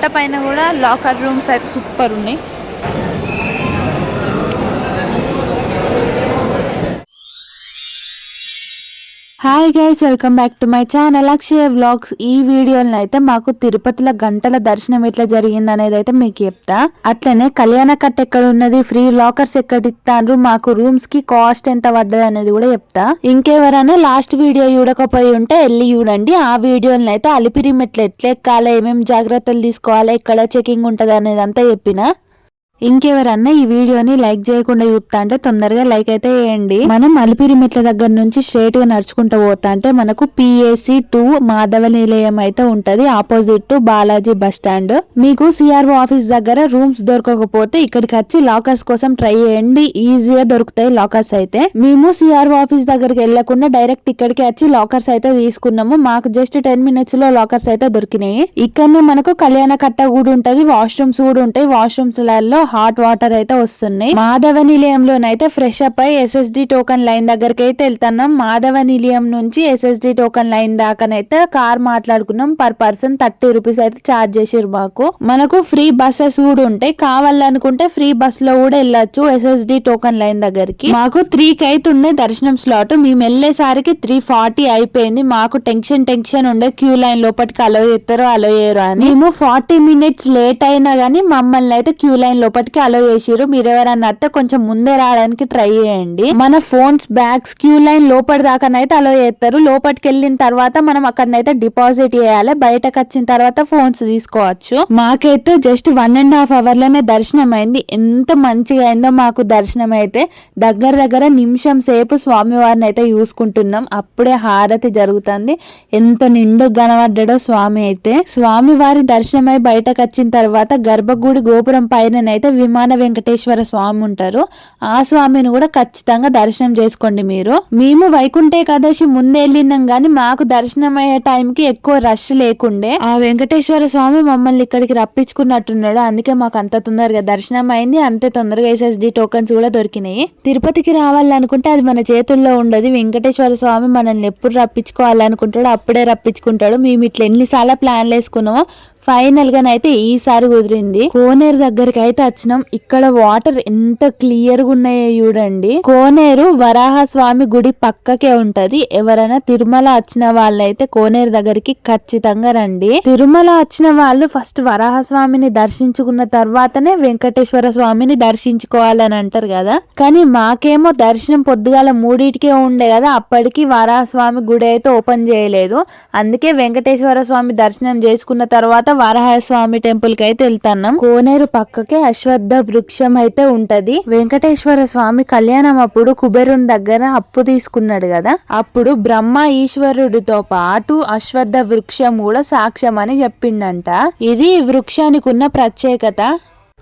కట్ట పైన కూడా లాకర్ రూమ్స్ అయితే సూపర్ ఉన్నాయి. Hi guys welcome back to my channel Akshaya vlogs ఈ వీడియోలను అయితే మాకు తిరుపతిలో గంటల దర్శనం ఎట్లా జరిగింది అనేది అయితే మీకు చెప్తా. అట్లనే కళ్యాణ కట్ ఎక్కడ ఉన్నది ఫ్రీ లాకర్స్ ఎక్కడ ఇస్తారు మాకు రూమ్స్కి కాస్ట్ ఎంత పడ్డది అనేది కూడా చెప్తా. ఇంకెవరైనా లాస్ట్ వీడియో చూడకపోయి ఉంటే వెళ్ళి చూడండి. ఆ వీడియోలను అయితే అలిపిరి మెట్లు ఎట్లా ఎక్కాలి ఏమేమి జాగ్రత్తలు తీసుకోవాలి ఎక్కడ చెకింగ్ ఉంటది అనేది అంతా చెప్పిన. ఇంకెవరన్నా ఈ వీడియోని లైక్ చేయకుండా చూస్తా అంటే తొందరగా లైక్ అయితే వేయండి మనం అలిపిరి మెట్ల దగ్గర నుంచి స్ట్రేట్గా నడుచుకుంటూ పోతా అంటే మనకు పిఏసి టూ మాధవ నిలయం అయితే ఉంటది. Opposite to Balaji bus stand. మీకు సిఆర్ఓ ఆఫీస్ దగ్గర రూమ్స్ దొరకకపోతే ఇక్కడికి వచ్చి లాకర్స్ కోసం ట్రై చేయండి. ఈజీగా దొరుకుతాయి లాకర్స్ అయితే. మేము సిఆర్ఓ ఆఫీస్ దగ్గరికి వెళ్ళకుండా డైరెక్ట్ ఇక్కడికి వచ్చి లాకర్స్ అయితే తీసుకున్నాము. మాకు జస్ట్ టెన్ మినిట్స్లో లాకర్స్ అయితే దొరికినాయి. ఇక్కడనే మనకు కళ్యాణ కట్ట కూడా ఉంటది వాష్రూమ్స్ కూడా ఉంటాయి. వాష్రూమ్స్లలో హాట్ వాటర్ అయితే వస్తున్నాయి. మాధవ నిలయంలోనైతే ఫ్రెష్ అప్ అయి ఎస్ఎస్డి టోకన్ లైన్ దగ్గరికి అయితే వెళ్తున్నాం. మాధవ నిలయం నుంచి ఎస్ఎస్డి టోకన్ లైన్ దాకానైతే కార్ మాట్లాడుకున్నాం. పర్ పర్సన్ థర్టీ రూపీస్ అయితే ఛార్జ్ చేసారు మాకు. మనకు ఫ్రీ బస్సెస్ కూడా ఉంటాయి. కావాలనుకుంటే ఫ్రీ బస్లో కూడా వెళ్ళొచ్చు ఎస్ఎస్డి టోకన్ లైన్ దగ్గరికి. మాకు త్రీ కి అయితే ఉండే దర్శనం స్లాట్ మేము వెళ్ళేసరికి త్రీ ఫార్టీ అయిపోయింది. మాకు టెన్షన్ టెన్షన్ ఉండే. క్యూ లైన్ లోపలికి అలో చేస్తారో అలో చేయరు అని. మేము ఫార్టీ మినిట్స్ లేట్ అయినా గానీ మమ్మల్ని అయితే క్యూ లైన్ లోపల అప్పటికే అలో చేసిరు మీరు ఎవరన్నా అయితే కొంచెం ముందే రావడానికి ట్రై చేయండి. మన ఫోన్స్ బ్యాగ్స్ క్యూ లైన్ లోపలి దాకానైతే అలో చేస్తారు. లోపలికి వెళ్ళిన తర్వాత మనం అక్కడనైతే డిపాజిట్ చేయాలి. బయటకు వచ్చిన తర్వాత ఫోన్స్ తీసుకోవచ్చు. మాకైతే జస్ట్ వన్ అండ్ హాఫ్ అవర్లోనే దర్శనం అయింది ఎంత మంచిగా అయిందో మాకు దర్శనం అయితే దగ్గర దగ్గర నిమిషం సేపు స్వామివారిని అయితే చూసుకుంటున్నాం. అప్పుడే హారతి జరుగుతుంది. ఎంత నిండు కనబడ్డాడో స్వామి అయితే. స్వామి వారి దర్శనమై బయటకు వచ్చిన తర్వాత గర్భగుడి గోపురం పైననైతే విమాన వెంకటేశ్వర స్వామి ఉంటారు. ఆ స్వామిని కూడా ఖచ్చితంగా దర్శనం చేసుకోండి మీరు. మేము వైకుంఠ ఏకాదశి ముందే వెళ్ళినాం గానీ మాకు దర్శనం అయ్యే టైంకి ఎక్కువ రష్ లేకుండే. ఆ వెంకటేశ్వర స్వామి మమ్మల్ని ఇక్కడికి రప్పించుకున్నట్టున్నాడు. అందుకే మాకు అంత తొందరగా దర్శనం అయింది అంతే తొందరగా ఎస్ఎస్డి టోకన్స్ కూడా దొరికినాయి. తిరుపతికి రావాలనుకుంటే అది మన చేతుల్లో ఉండదు. వెంకటేశ్వర స్వామి మనల్ని ఎప్పుడు రప్పించుకోవాలనుకుంటాడో అప్పుడే రప్పించుకుంటాడు. మేము ఇట్లా ఎన్నిసార్లు ప్లాన్లు వేసుకున్నామో ఫైనల్ అయితే ఈసారి కుదిరింది. కోనేరు దగ్గరికి అయితే వచ్చినాం. ఇక్కడ వాటర్ ఎంత క్లియర్గా ఉన్నాయో చూడండి. కోనేరు వరాహ స్వామి గుడి పక్కకే ఉంటది. ఎవరైనా తిరుమల వచ్చిన వాళ్ళైతే కోనేరు దగ్గరికి ఖచ్చితంగా రండి. తిరుమల వచ్చిన వాళ్ళు ఫస్ట్ వరాహ స్వామిని దర్శించుకున్న తర్వాతనే వెంకటేశ్వర స్వామిని దర్శించుకోవాలని అంటారు కదా. కానీ మాకేమో దర్శనం పొద్దుగాల మూడింటికే ఉండే కదా. అప్పటికి వరాహ స్వామి గుడి అయితే ఓపెన్ చేయలేదు. అందుకే వెంకటేశ్వర స్వామి దర్శనం చేసుకున్న తర్వాత వారాహస్వామి టెంపుల్కి అయితే వెళ్తాన్నాం. కోనేరు పక్కకే అశ్వత్థ వృక్షం అయితే ఉంటది. వెంకటేశ్వర స్వామి కళ్యాణం అప్పుడు కుబేరుని దగ్గర అప్పు తీసుకున్నాడు కదా. అప్పుడు బ్రహ్మ ఈశ్వరుడితో పాటు అశ్వత్థ వృక్షం కూడా సాక్ష్యం అని చెప్పిండంట. ఇది వృక్షానికి ఉన్న ప్రత్యేకత.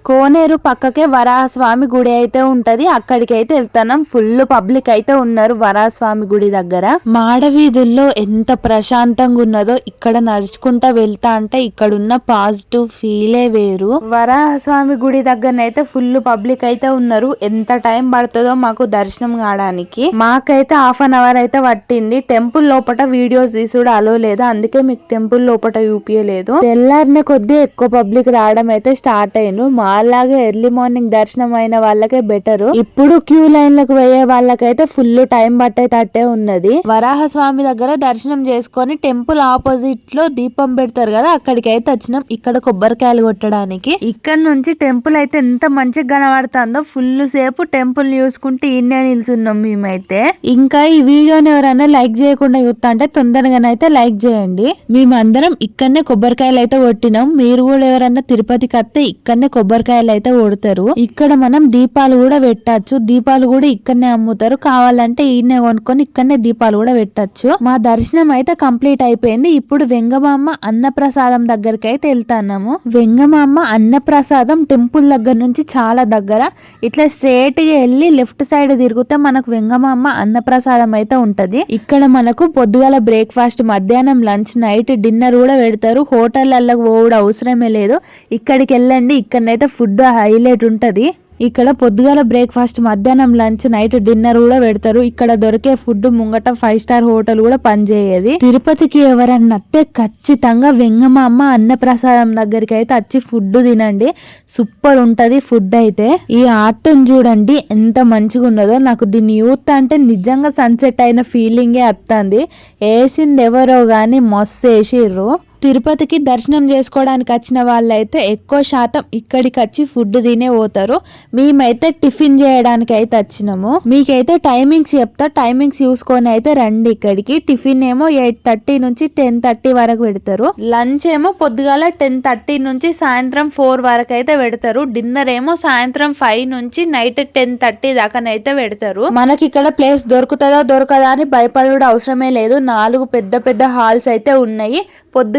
కోనేరు పక్కకే వరాహస్వామి గుడి అయితే ఉంటది. అక్కడికి అయితే వెళ్తాం ఫుల్ పబ్లిక్ అయితే ఉన్నారు వరాహస్వామి గుడి దగ్గర. మాడవీధుల్లో ఎంత ప్రశాంతంగా ఉన్నదో ఇక్కడ నడుచుకుంటా వెళ్తా అంటే ఇక్కడ ఉన్న పాజిటివ్ ఫీలే వేరు. వరాహస్వామి గుడి దగ్గరనైతే ఫుల్ పబ్లిక్ అయితే ఉన్నారు. ఎంత టైం పడుతుందో మాకు దర్శనం కావడానికి. మాకైతే హాఫ్ అన్ అవర్ అయితే పట్టింది. టెంపుల్ లోపల వీడియోస్ తీసుడు అలో లేదు. అందుకే మీకు టెంపుల్ లోపల చూపించలేదు తెల్లారిన కొద్దీ ఎక్కువ పబ్లిక్ రావడం అయితే స్టార్ట్ అయ్యిండు మాలాగే ఎర్లీ మార్నింగ్ దర్శనం అయిన వాళ్ళకే బెటర్. ఇప్పుడు క్యూ లైన్లకు పోయే వాళ్ళకైతే ఫుల్ టైం పట్టేటట్టే ఉన్నది. వరాహ స్వామి దగ్గర దర్శనం చేసుకొని టెంపుల్ ఆపోజిట్లో దీపం పెడతారు కదా అక్కడికి అయితే వచ్చినాం. ఇక్కడ కొబ్బరికాయలు కొట్టడానికి. ఇక్కడ నుంచి టెంపుల్ అయితే ఎంత మంచిగా కనబడుతుందో ఫుల్ సేపు టెంపుల్ చూసుకుంటే ఈయనే నిల్చున్నాం మేమైతే. ఇంకా ఈ వీడియోని ఎవరైనా లైక్ చేయకుండా చూస్తా అంటే తొందరగానైతే లైక్ చేయండి. మేమందరం ఇక్కడనే కొబ్బరికాయలు అయితే కొట్టినాం. మీరు కూడా ఎవరన్నా తిరుపతికి వస్తే ఇక్కడనే కొబ్బరి కొబ్బరికాయలు అయితే కొడతారు ఇక్కడ మనం దీపాలు కూడా పెట్టచ్చు. దీపాలు కూడా ఇక్కడనే అమ్ముతారు. కావాలంటే ఈయనే కొనుక్కొని ఇక్కడనే దీపాలు కూడా పెట్టచ్చు. మా దర్శనం అయితే కంప్లీట్ అయిపోయింది. ఇప్పుడు వెంగమామ అన్నప్రసాదం దగ్గరికి అయితే వెళ్తాన్నాము. వెంగమామ అన్నప్రసాదం టెంపుల్ దగ్గర నుంచి చాలా దగ్గర. ఇట్లా స్ట్రేట్గా వెళ్ళి లెఫ్ట్ సైడ్ తిరిగితే మనకు వెంగమామ అన్నప్రసాదం అయితే ఉంటది. ఇక్కడ మనకు పొద్దుగాల బ్రేక్ఫాస్ట్ మధ్యాహ్నం లంచ్ నైట్ డిన్నర్ కూడా పెడతారు. హోటళ్ళకు పోవడం అవసరమే లేదు. ఇక్కడికి వెళ్ళండి. ఇక్కడనైతే ఫుడ్ హైలైట్ ఉంటది. ఇక్కడ పొద్దుగాల బ్రేక్ఫాస్ట్ మధ్యాహ్నం లంచ్ నైట్ డిన్నర్ కూడా పెడతారు. ఇక్కడ దొరికే ఫుడ్ ముంగట ఫైవ్ స్టార్ హోటల్ కూడా పనిచేయది. తిరుపతికి ఎవరన్నా ఖచ్చితంగా వెంగమామ అన్నప్రసాదం దగ్గరికి అయితే వచ్చి ఫుడ్ తినండి. సూపర్ ఉంటది ఫుడ్ అయితే. ఈ ఆర్ట్ని చూడండి ఎంత మంచిగా ఉన్నదో నాకు దీన్ని యూత్ అంటే నిజంగా సన్సెట్ అయిన ఫీలింగే వస్తుంది వేసింది ఎవరో కానీ మస్తు వేసిర్రు తిరుపతికి దర్శనం చేసుకోవడానికి వచ్చిన వాళ్ళైతే ఎక్కువ శాతం ఇక్కడికి వచ్చి ఫుడ్ తినే పోతారు. మేమైతే టిఫిన్ చేయడానికి అయితే వచ్చినాము. మీకైతే టైమింగ్స్ చెప్తా. టైమింగ్స్ చూసుకొని అయితే రండి ఇక్కడికి. టిఫిన్ ఏమో ఎయిట్ థర్టీ నుంచి టెన్ థర్టీ వరకు పెడతారు. లంచ్ ఏమో పొద్దుగాల టెన్ థర్టీ నుంచి సాయంత్రం ఫోర్ వరకు అయితే పెడతారు. డిన్నర్ ఏమో సాయంత్రం ఫైవ్ నుంచి నైట్ టెన్ థర్టీ దాకానైతే పెడతారు. మనకి ఇక్కడ ప్లేస్ దొరుకుతుందా దొరకదా అని భయపడడం అవసరమే లేదు. నాలుగు పెద్ద పెద్ద హాల్స్ అయితే ఉన్నాయి.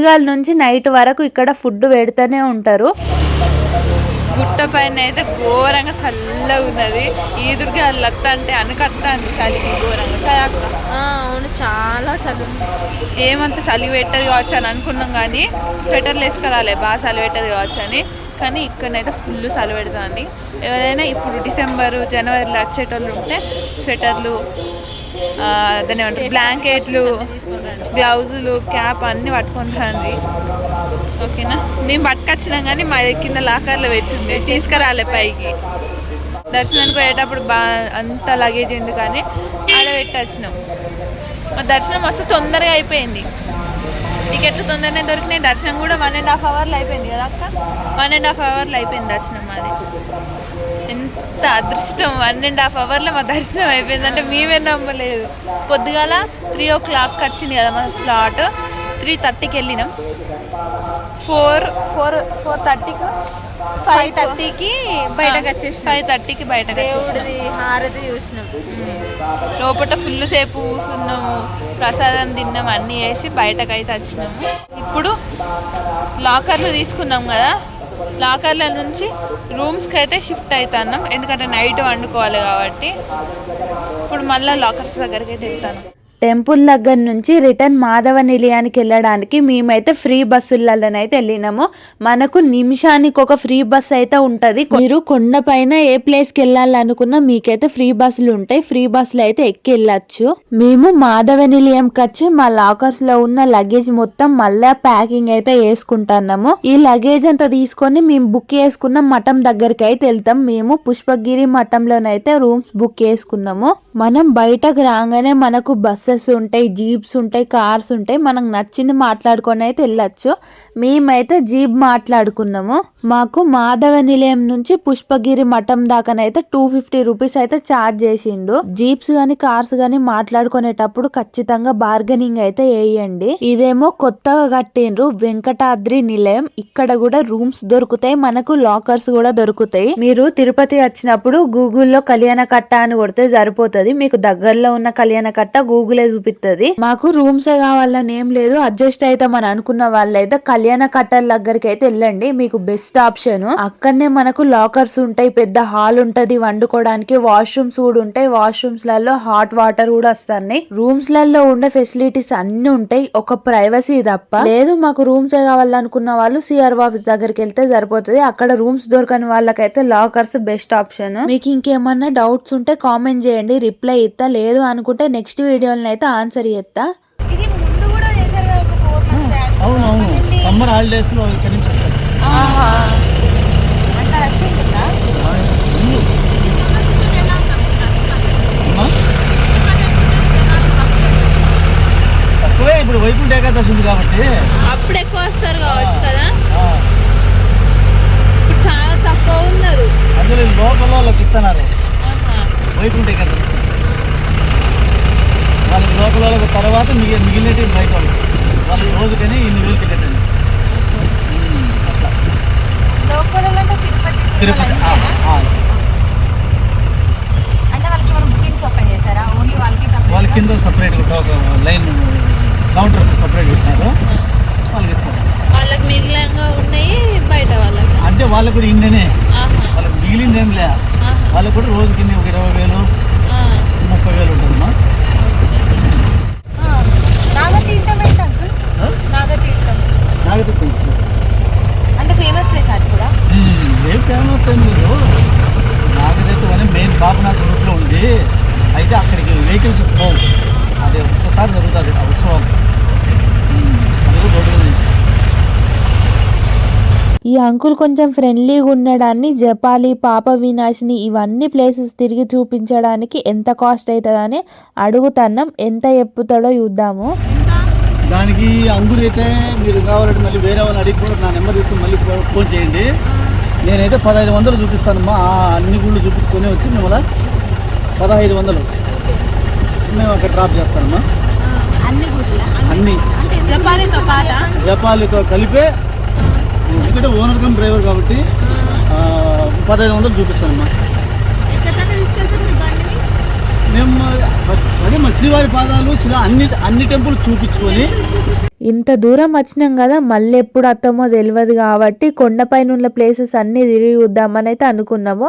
పొద్దుగాల నుంచి నైట్ వరకు ఇక్కడ ఫుడ్ పెడుతూనే ఉంటారు. గుట్ట పైన అయితే ఘోరంగా చల్లగా ఉన్నది. ఈదురుగా లత్త అంటే అనకత్తాంది చలికి ఘోరంగా. అవును చాలా చదువు ఏమంత చలి పెట్టదు కావచ్చు అని అనుకున్నాం కానీ స్వెటర్లు వేసుకురాలే బాగా చలి పెట్టదు కావచ్చు అని. కానీ ఇక్కడనైతే ఫుల్ చలి పెడుతుంది. ఎవరైనా ఇప్పుడు డిసెంబర్ జనవరిలో వచ్చేటోళ్ళు ఉంటే స్వెటర్లు దాని ఏమంటారు? బ్లాంకెట్లు గ్లౌజులు క్యాప్ అన్నీ పట్టుకొని రండి. ఓకేనా? మేము పట్టుకొచ్చినాం కానీ మా కింద లాకర్లో పెట్టింది. తీసుకురాలే పైకి. దర్శనానికి పోయేటప్పుడు బా అంత లగేజ్ ఎందుకు కానీ ఆడ పెట్టొచ్చినాం. మా దర్శనం మస్తు తొందరగా అయిపోయింది. టికెట్లు తొందరనే దొరికినాయి? దర్శనం కూడా వన్ అండ్ హాఫ్ అవర్లో అయిపోయింది కదా అక్క? వన్ అండ్ హాఫ్ అవర్లో అయిపోయింది దర్శనం మాది. ఎంత అదృష్టం? వన్ అండ్ హాఫ్ అవర్లో మా దర్శనం అయిపోయింది. అంటే మేమే నమ్మలేదు. పొద్దుగాల త్రీ ఓ క్లాక్కి వచ్చింది కదా మా స్లాట్ త్రీ థర్టీకి వెళ్ళినాం. ఫోర్ ఫోర్ ఫోర్ థర్టీకి ఫైవ్ థర్టీకి బయటకు వచ్చేసిన. ఫైవ్ థర్టీకి వచ్చేసినాం. దేవుడిది హారతి చూసినాం. లోపల ఫుల్ సేపు కూర్చున్నాము ప్రసాదం తిన్నాము అన్నీ వేసి బయటకు అయితే వచ్చినాము. ఇప్పుడు లాకర్లు తీసుకున్నాం కదా. లాకర్ల నుంచి రూమ్స్కి అయితే షిఫ్ట్ అవుతున్నాం ఎందుకంటే నైట్ వండుకోవాలి కాబట్టి. ఇప్పుడు మళ్ళీ లాకర్స్ దగ్గరికి అయితే వెళ్తాను. టెంపుల్ దగ్గర నుంచి రిటర్న్ మాధవ నిలయానికి వెళ్ళడానికి మేమైతే ఫ్రీ బస్సులలోనైతే వెళ్ళినాము. మనకు నిమిషానికి ఒక ఫ్రీ బస్ అయితే ఉంటుంది. మీరు కొండపైన ఏ ప్లేస్కి వెళ్ళాలనుకున్నా మీకైతే ఫ్రీ బస్సులు ఉంటాయి. ఫ్రీ బస్సులు అయితే ఎక్కి వెళ్ళచ్చు. మేము మాధవ నిలయంకి వచ్చి మా లాకర్స్లో ఉన్న లగేజ్ మొత్తం మళ్ళా ప్యాకింగ్ అయితే వేసుకుంటున్నాము. ఈ లగేజ్ అంతా తీసుకొని మేము బుక్ చేసుకున్న మఠం దగ్గరికి అయితే వెళ్తాం. మేము పుష్పగిరి మఠంలోనైతే రూమ్స్ బుక్ చేసుకున్నాము. మనం బయటకు రాగానే మనకు బస్సెస్ ఉంటాయి జీప్స్ ఉంటాయి కార్స్ ఉంటాయి. మనకు నచ్చింది మాట్లాడుకొని అయితే వెళ్ళచ్చు. మేమైతే జీప్ మాట్లాడుకున్నాము. మాకు మాధవ నిలయం నుంచి పుష్పగిరి మఠం దాకానైతే టూ ఫిఫ్టీ రూపీస్ అయితే ఛార్జ్ చేసిండు. జీప్స్ గానీ కార్స్ గానీ మాట్లాడుకునేటప్పుడు ఖచ్చితంగా బార్గెనింగ్ అయితే వేయండి. ఇదేమో కొత్తగా కట్టిండ్రు వెంకటాద్రి నిలయం. ఇక్కడ కూడా రూమ్స్ దొరుకుతాయి. మనకు లాకర్స్ కూడా దొరుకుతాయి. మీరు తిరుపతి వచ్చినప్పుడు గూగుల్లో కళ్యాణ కట్ట అని కొడితే సరిపోతుంది. మీకు దగ్గరలో ఉన్న కళ్యాణ కట్ట గూగుల్ చూపిస్తుంది మాకు రూమ్స్ కావాలని ఏం లేదు. అడ్జస్ట్ అవుతామని అనుకున్న వాళ్ళైతే కళ్యాణ కట్టల దగ్గరికి అయితే వెళ్ళండి. మీకు బెస్ట్ ఆప్షన్. అక్కడనే మనకు లాకర్స్ ఉంటాయి పెద్ద హాల్ ఉంటది వండుకోవడానికి వాష్రూమ్స్ కూడా ఉంటాయి. వాష్రూమ్స్లలో హాట్ వాటర్ కూడా వస్తున్నాయి. రూమ్స్లలో ఉండే ఫెసిలిటీస్ అన్ని ఉంటాయి. ఒక ప్రైవసీ తప్ప. లేదు మాకు రూమ్స్ కావాలనుకున్న వాళ్ళు సిఆర్ ఆఫీస్ దగ్గరికి వెళ్తే సరిపోతుంది. అక్కడ రూమ్స్ దొరకని వాళ్ళకైతే లాకర్స్ బెస్ట్ ఆప్షన్. మీకు ఇంకేమన్నా డౌట్స్ ఉంటే కామెంట్ చేయండి. రిప్లై ఇస్తా లేదు అనుకుంటే నెక్స్ట్ వీడియో అయితే ఆన్సర్ చేస్తా. అవునవును సమ్మర్ ఇక్కడి నుంచి వస్తారు ఉంటుందా? ముందు అమ్మా? తక్కువే ఇప్పుడు వైకుంఠ ఏకాదశి ఉంది కాబట్టి. అప్పుడు ఎక్కువ వస్తారు కావచ్చు కదా? ఇప్పుడు చాలా తక్కువ ఉన్నారు. అందులో లోకల్ వాళ్ళకి ఇస్తున్నారు. వైకుంఠ ఏకాదశి వాళ్ళకి లోకల్ వాళ్ళకి తర్వాత మిగిలి మిగిలినవి బయట వాళ్ళకి వాళ్ళకి రోజుకని ఇన్ని వేలు టికెట్ తిరుపతి వాళ్ళ కింద సపరేట్గా ఒక లైన్ కౌంటర్స్ సపరేట్ ఇస్తున్నారు వాళ్ళకి ఇస్తారు. వాళ్ళకి మిగిలినంగా ఉన్నాయి బయట వాళ్ళకి. అంటే వాళ్ళకు కూడా ఇండియనే. ఆహా, వాళ్ళకి మిగిలింది ఏం లే వాళ్ళకు కూడా రోజుకి ఇన్ని ఒక ఇరవై వేలు ఆ. ముప్పై వేలు నాగతీర్థం ఏంటి అంకుల్ నాగతీర్థం. అంటే ఫేమస్ ప్లేస్ అది కూడా? ఏం ఫేమస్ ఏం లేదు ఉంది అయితే అక్కడికి వెహికల్స్ పోవు. అది ఒక్కసారి జరుగుతుంది ఆ ఉత్సవం రోడ్డు నుంచి. ఈ అంకుల్ కొంచెం ఫ్రెండ్లీగా ఉండడాన్ని జపాలి పాప వినాశిని ఇవన్నీ ప్లేసెస్ తిరిగి చూపించడానికి ఎంత కాస్ట్ అవుతుందని అడుగుతున్నాం. ఎంత చెప్పుతాడో చూద్దాము. దానికి అయితే మీరు కావాలంటే మళ్ళీ వేరే వాళ్ళని అడిగి కూడా నా నెంబర్ తీసుకుని మళ్ళీ ఫోన్ చేయండి. నేనైతే పదహైదు వందలు చూపిస్తానమ్మా ఆ అన్ని గుళ్ళు చూపించుకొని వచ్చి మిమ్మల్ని పదహైదు వందలు మేము అక్కడ డ్రాప్ చేస్తానమ్మా. అన్ని జపాలితో కలిపే ఎందుకంటే ఓనర్ కమ్ డ్రైవర్ కాబట్టి పదహైదు వందలు చూపిస్తానమ్మా ఎక్కడ దాకా తీసుకెళ్తారు మీ బండిని మేము అదే మా శ్రీవారి పాదాలు శిలా అన్ని అన్ని టెంపుల్ చూపించుకొని ఇంత దూరం వచ్చినాం కదా మళ్ళీ ఎప్పుడు వస్తామో తెలియదు కాబట్టి కొండపైన ఉన్న ప్లేసెస్ అన్ని తిరిగి చూద్దామని అయితే అనుకున్నాము.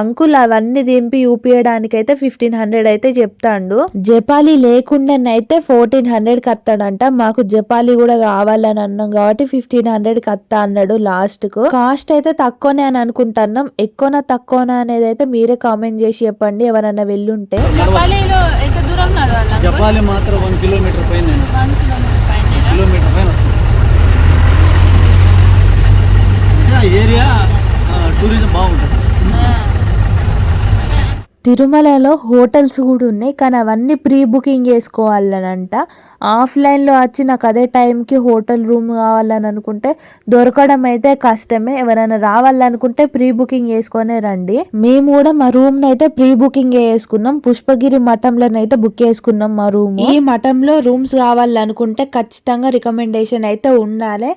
అంకుల్ అవన్నీ దింపి చూపించడానికైతే ఫిఫ్టీన్ హండ్రెడ్ అయితే చెప్తాండు. జపాలి లేకుండానైతే ఫోర్టీన్ హండ్రెడ్ కత్తాడంట. మాకు జపాలి కూడా కావాలని అన్నాం కాబట్టి ఫిఫ్టీన్ హండ్రెడ్ కత్తా అన్నాడు లాస్ట్కు కాస్ట్ అయితే తక్కువనే అని అనుకుంటున్నాం. ఎక్కువనా తక్కువనా అనేది అయితే మీరే కామెంట్ చేసి చెప్పండి ఎవరన్నా వెళ్ళుంటే. జపాలిలో ఎంత దూరం నడవాలి జపాలి మాత్రం వన్ కిలోమీటర్ పైన. కిలోమీటర్ పైన వస్తుంది. అంటే ఆ ఏరియా టూరిజం బాగుంటుంది. తిరుమలలో హోటల్స్ కూడా ఉన్నాయి కానీ అవన్నీ ప్రీ బుకింగ్ చేసుకోవాలనంట. ఆఫ్లైన్లో వచ్చి నాకు అదే టైంకి హోటల్ రూమ్ కావాలని అనుకుంటే దొరకడం అయితే కష్టమే. ఎవరైనా రావాలనుకుంటే ప్రీ బుకింగ్ చేసుకొనే రండి. మేము కూడా మా రూమ్ అయితే ప్రీ బుకింగ్ చేసుకున్నాం. పుష్పగిరి మఠంలోనైతే బుక్ చేసుకున్నాం మా రూమ్. ఈ మఠంలో రూమ్స్ కావాలనుకుంటే ఖచ్చితంగా రికమెండేషన్ అయితే ఉండాలి.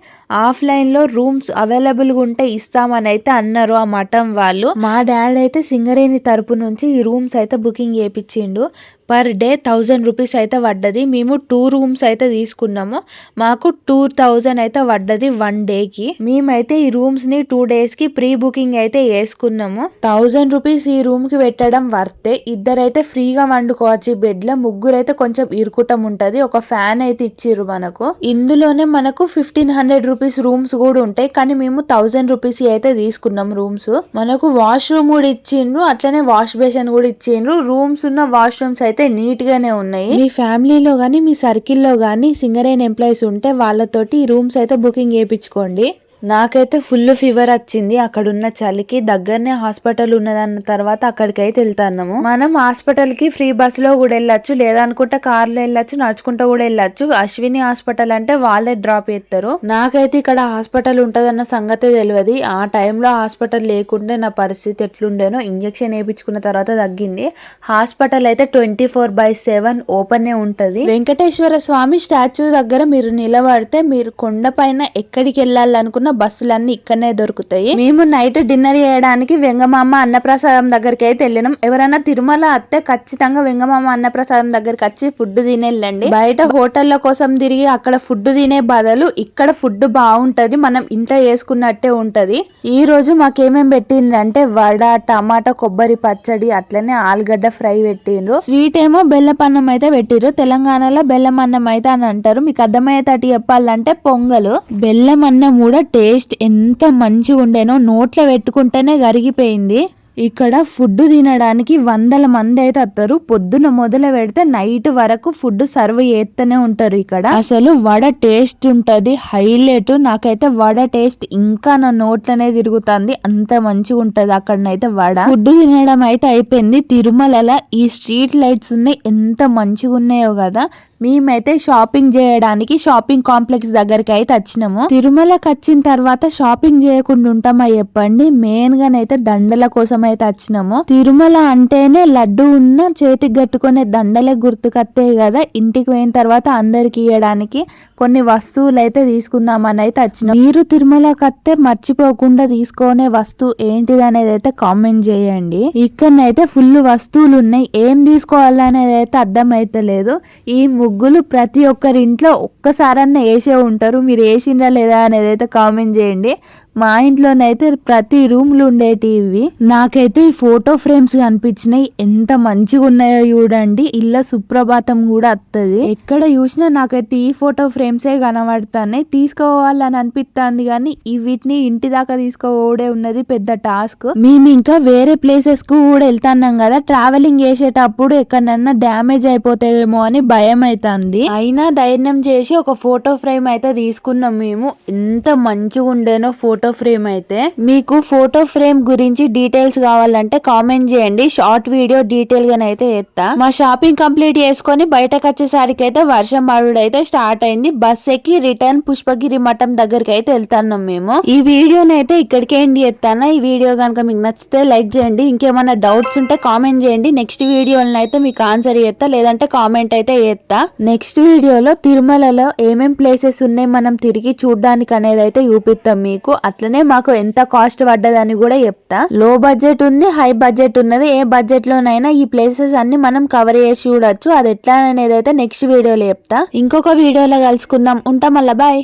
ఆఫ్లైన్లో రూమ్స్ అవైలబుల్గా ఉంటే ఇస్తామని అయితే అన్నారు ఆ మఠం వాళ్ళు. మా డాడ్ అయితే సింగరేణి తరపు నుంచి రూమ్స్ అయితే బుకింగ్ చేయించిండు పర్ డే థౌజండ్ రూపీస్ అయితే పడ్డది. మేము టూ రూమ్స్ అయితే తీసుకున్నాము. మాకు టూ థౌజండ్ అయితే పడ్డది వన్ డేకి మేమైతే ఈ రూమ్స్ని టూ డేస్కి ప్రీ బుకింగ్ అయితే వేసుకున్నాము థౌజండ్ రూపీస్ ఈ రూమ్కి పెట్టడం వర్తే ఇద్దరైతే ఫ్రీగా వండుకోవచ్చు. ఈ బెడ్లో ముగ్గురైతే కొంచెం ఇరుకుటం ఉంటది. ఒక ఫ్యాన్ అయితే ఇచ్చిర్రు మనకు. ఇందులోనే మనకు ఫిఫ్టీన్ హండ్రెడ్ రూపీస్ రూమ్స్ కూడా ఉంటాయి. కానీ మేము థౌజండ్ రూపీస్ అయితే తీసుకున్నాం రూమ్స్ మనకు వాష్రూమ్ కూడా ఇచ్చిండ్రు అట్లనే వాష్ బేసిన్ కూడా ఇచ్చిండ్రు రూమ్స్ ఉన్న వాష్రూమ్స్ అయితే నీట్ గానే ఉన్నాయి. మీ ఫ్యామిలీలో గానీ మీ సర్కిల్లో గానీ సింగరేన్ ఎంప్లాయీస్ ఉంటే వాళ్ళతోటి ఈ రూమ్స్ అయితే బుకింగ్ చేయించుకోండి. నాకైతే ఫుల్ ఫీవర్ వచ్చింది. అక్కడ ఉన్న చలికి దగ్గరనే హాస్పిటల్ ఉన్నదన్న తర్వాత అక్కడికైతే అయితే వెళ్తాము మనం హాస్పిటల్కి ఫ్రీ బస్లో కూడా వెళ్ళొచ్చు. లేదనుకుంటే కార్లో వెళ్ళొచ్చు నడుచుకుంటూ కూడా వెళ్ళొచ్చు. అశ్విని హాస్పిటల్ అంటే వాళ్ళే డ్రాప్ చేస్తారు. నాకైతే ఇక్కడ హాస్పిటల్ ఉంటదన్న సంగతి తెలియదు. ఆ టైంలో హాస్పిటల్ లేకుంటే నా పరిస్థితి ఎట్లుండేనో ఇంజక్షన్ వేయించుకున్న తర్వాత తగ్గింది. హాస్పిటల్ అయితే twenty four by seven open ఉంటది. వెంకటేశ్వర స్వామి స్టాచ్యూ దగ్గర మీరు నిలబడితే మీరు కొండ పైన ఎక్కడికి వెళ్ళాలనుకున్న బస్సులన్నీ ఇక్కడనే దొరుకుతాయి. మేము నైట్ డిన్నర్ చేయడానికి వెంగమామ అన్నప్రసాదం దగ్గరికి అయితే వెళ్ళినాం. ఎవరైనా తిరుమల అత్తే ఖచ్చితంగా వెంగమామ అన్నప్రసాదం దగ్గరికి వచ్చి ఫుడ్ తినేళ్ళండి. బయట హోటళ్ళ కోసం తిరిగి అక్కడ ఫుడ్ తినే బదులు ఇక్కడ ఫుడ్ బాగుంటది మనం ఇంట్లో చేసుకున్నట్టే ఉంటది. ఈ రోజు మాకేమేం పెట్టిండ్రంటే వడ టమాటా కొబ్బరి పచ్చడి అట్లనే ఆలుగడ్డ ఫ్రై పెట్టిండ్రు. స్వీట్ ఏమో బెల్లపన్నం అయితే పెట్టిర్రు. తెలంగాణలో బెల్లం అన్నం అయితే అని అంటారు. మీకు అర్థమయ్యేటట్టు చెప్పాలంటే పొంగలు. బెల్లం అన్నం కూడా టేస్ట్ ఎంత మంచిగా ఉండేనో నోట్లో పెట్టుకుంటేనే కరిగిపోయింది. ఇక్కడ ఫుడ్ తినడానికి వందల మంది అయితే వస్తారు. పొద్దున మొదలు పెడితే నైట్ వరకు ఫుడ్ సర్వ్ చేస్తూనే ఉంటారు ఇక్కడ. అసలు వడ టేస్ట్ ఉంటుంది. హైలైట్. నాకైతే వడ టేస్ట్ ఇంకా నా నోట్లోనే తిరుగుతుంది. అంత మంచిగా ఉంటుంది అక్కడనైతే వడ. ఫుడ్ తినడం అయితే అయిపోయింది. తిరుమలలో ఈ స్ట్రీట్ లైట్స్ ఉన్నాయి. ఎంత మంచిగా ఉన్నాయో కదా. మేమైతే షాపింగ్ చేయడానికి షాపింగ్ కాంప్లెక్స్ దగ్గరికి అయితే వచ్చినాము. తిరుమలకి వచ్చిన తర్వాత షాపింగ్ చేయకుండా ఉంటామా చెప్పండి. మెయిన్ గానైతే దండల కోసం అయితే వచ్చినాము. తిరుమల అంటేనే లడ్డు ఉన్న చేతికి కట్టుకునే దండలే గుర్తుకొస్తాయి కదా. ఇంటికి పోయిన తర్వాత అందరికి ఇవ్వడానికి కొన్ని వస్తువులు అయితే తీసుకుందామని అయితే వచ్చిన మీరు తిరుమలకి వస్తే మర్చిపోకుండా తీసుకునే వస్తువు ఏంటిది అనేది అయితే కామెంట్ చేయండి. ఇక్కడనైతే ఫుల్ వస్తువులు ఉన్నాయి ఏం తీసుకోవాలనేది అయితే అర్థం అయితే లేదు. ఈ ముగ్గులు ప్రతి ఒక్కరి ఇంట్లో ఒక్కసారన్నా వేసే ఉంటారు. మీరు వేసిండ్రా లేదా అనేది అయితే కామెంట్ చేయండి. మా ఇంట్లోనైతే ప్రతి రూమ్లో ఉండేటివి. నాకైతే ఈ ఫోటో ఫ్రేమ్స్ కనిపించినాయి. ఎంత మంచిగా ఉన్నాయో చూడండి. ఇళ్ళ సుప్రభాతం కూడా వస్తుంది ఎక్కడ చూసినా నాకైతే ఈ ఫోటో ఫ్రేమ్సే కనబడుతున్నాయి. తీసుకోవాలని అనిపిస్తుంది కానీ ఈ వీటిని ఇంటి దాకా తీసుకోవడే ఉన్నది పెద్ద టాస్క్. మేము ఇంకా వేరే ప్లేసెస్కు కూడా వెళ్తున్నాం కదా. ట్రావెలింగ్ చేసేటప్పుడు ఎక్కడన్నా డ్యామేజ్ అయిపోతాయేమో అని భయం అవుతుంది అయినా ధైర్యం చేసి ఒక ఫోటో ఫ్రేమ్ అయితే తీసుకున్నాం మేము. ఎంత మంచిగా ఉండేనో ఫోటో ఫోటో ఫ్రేమ్ అయితే మీకు ఫోటో ఫ్రేమ్ గురించి డీటెయిల్స్ కావాలంటే కామెంట్ చేయండి. షార్ట్ వీడియో డీటెయిల్గా అయితే ఎత్తా మా షాపింగ్ కంప్లీట్ చేసుకొని బయటకు వచ్చేసరికి అయితే వర్షం పడుడు అయితే స్టార్ట్ అయింది. బస్ ఎక్కి రిటర్న్ పుష్పగిరి మఠం దగ్గరికి అయితే వెళ్తున్నాం మేము. ఈ వీడియోని అయితే ఇక్కడికే ఎండి ఎత్తాను ఈ వీడియో కనుక మీకు నచ్చితే లైక్ చేయండి. ఇంకేమైనా డౌట్స్ ఉంటే కామెంట్ చేయండి. నెక్స్ట్ వీడియోలను అయితే మీకు ఆన్సర్ చేస్తా. లేదంటే కామెంట్ అయితే చేస్తా. నెక్స్ట్ వీడియోలో తిరుమలలో ఏమేం ప్లేసెస్ ఉన్నాయి? మనం తిరిగి చూడడానికి అనేది అయితే చూపిస్తాం మీకు. అట్లనే మాకు ఎంత కాస్ట్ పడ్డదని కూడా చెప్తా. లో బడ్జెట్ ఉంది హై బడ్జెట్ ఉన్నది. ఏ బడ్జెట్ లోనైనా ఈ ప్లేసెస్ అన్ని మనం కవర్ చేసి చూడొచ్చు. అది ఎట్లా అనేది అయితే నెక్స్ట్ వీడియోలో చెప్తా. ఇంకొక వీడియోలో కలుసుకుందాం. ఉంటాం మళ్ళా బాయ్